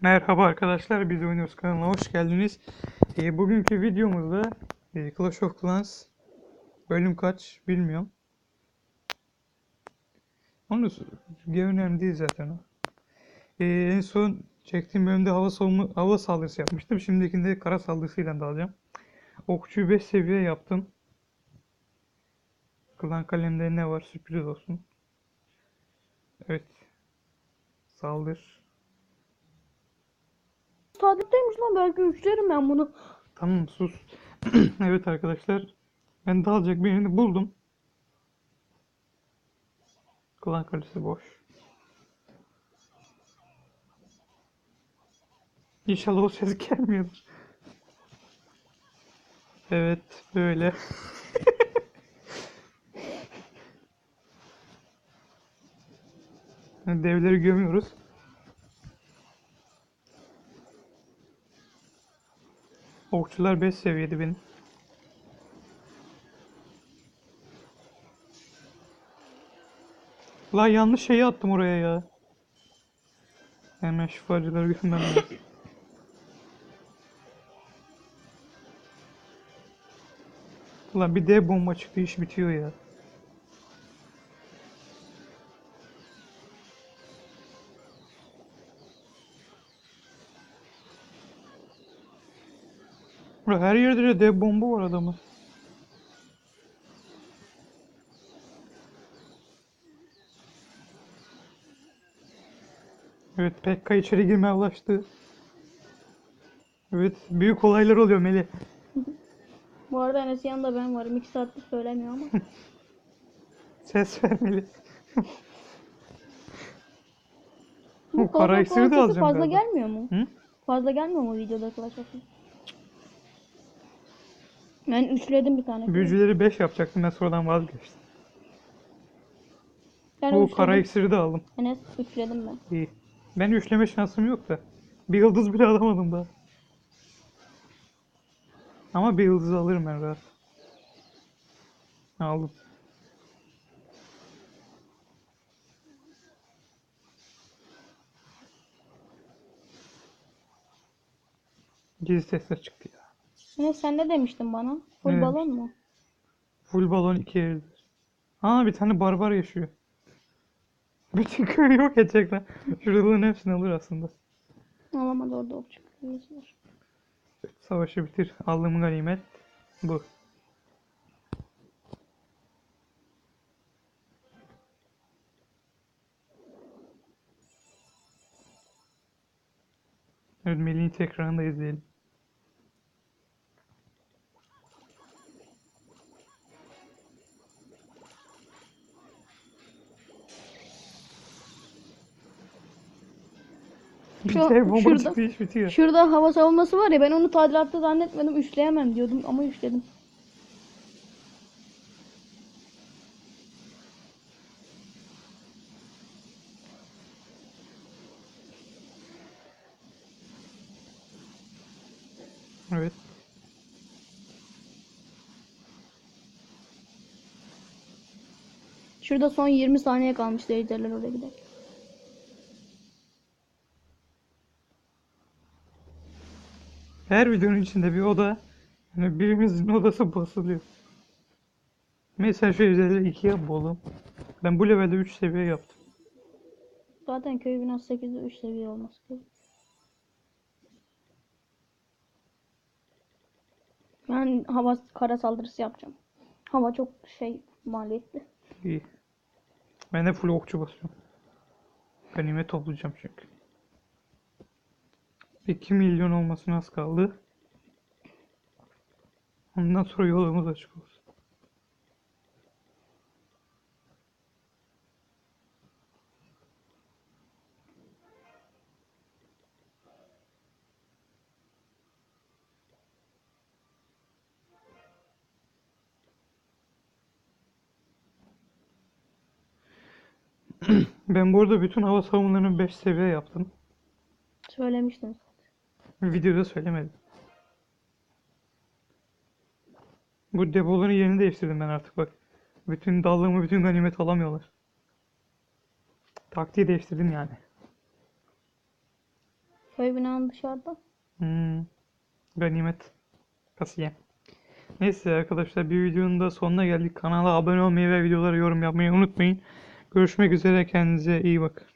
Merhaba arkadaşlar, biz oynuyoruz kanalına hoş geldiniz. Ee, bugünkü videomuzda e, Clash of Clans bölüm kaç bilmiyorum. Onu önemli değil zaten. Ee, en son çektiğim bölümde hava savunma hava saldırısı yapmıştım. Şimdikinde kara saldırısıyla dalacağım. Okçuyu 5 seviye yaptım. Klan kalemde ne var sürpriz olsun. Evet. Saldır. Saadet'teymiş lan belki üçlerim ben bunu. Tamam sus. Evet arkadaşlar. Ben dalacak birini buldum. Klan kalesi boş. İnşallah o ses gelmiyordur. Evet böyle. Devleri gömüyoruz. Okçular 5 seviyede benim. Lan yanlış şeyi attım oraya ya. Hemen şifacıları götürmem lazım. Ulan bir dev bomba çıktı iş bitiyor ya. Ulan her yerde de dev bomba var adamın. Evet Pekka içeri girmeye ulaştı. Evet büyük olaylar oluyor Melih. Bu arada Enes yanında ben varım. İki saattir söylemiyor ama. Ses ver Melih. Bu kara iksiri de alacağım Fazla galiba. gelmiyor mu? Hı? Fazla gelmiyor mu videoda Clash? Ben üçledim bir tane. Büyücüleri 5 yapacaktım ben sonradan vazgeçtim. O üçledim. kara iksiri de aldım. Enes üçledim ben. İyi. Ben üçleme şansım yok da. Bir yıldız bile alamadım daha. Ama bir yıldız alırım ben rahat. Aldım. Gizli sesler çıktı ya. Enes sen ne demiştin bana? Full Evet. balon mu? Full balon iki yeridir. Aa bir tane barbar yaşıyor. Bütün köyü yok edecekler. Şuraların hepsini alır aslında. Alamadı orada okçu. Var. Savaşı bitir. Aldığım ganimet bu. Evet Melih'in tekrarını da izleyelim. Bomba şurada. çıktı iş bitiyor. Şurada hava savunması var ya ben onu tadilatta zannetmedim. Üçleyemem diyordum ama üçledim. Evet. Şurada son 20 saniye kalmıştı ejderler oraya gider. Her videonun içinde bir oda, yani birimizin odası basılıyor. Mesela şu üzerinde iki yap oğlum. Ben bu levelde 3 seviye yaptım. Zaten köy binası 8'de 3 seviye olması gerekiyor. Ben hava kara saldırısı yapacağım. Hava çok şey maliyetli. İyi. Ben de full okçu basıyorum. Ganimet toplayacağım çünkü. 2 milyon olmasına az kaldı. Ondan sonra yolumuz açık olsun. Ben bu arada bütün hava savunmalarını 5 seviye yaptım. Söylemiştim. Videoda söylemedim. Bu depoların yerini değiştirdim ben artık bak. Bütün dallığımı bütün ganimet alamıyorlar. Taktiği değiştirdim yani. Köy binanın dışarıda. Hmm. Ganimet. Kasiye. Neyse arkadaşlar bir videonun da sonuna geldik. Kanala abone olmayı ve videolara yorum yapmayı unutmayın. Görüşmek üzere. Kendinize iyi bakın.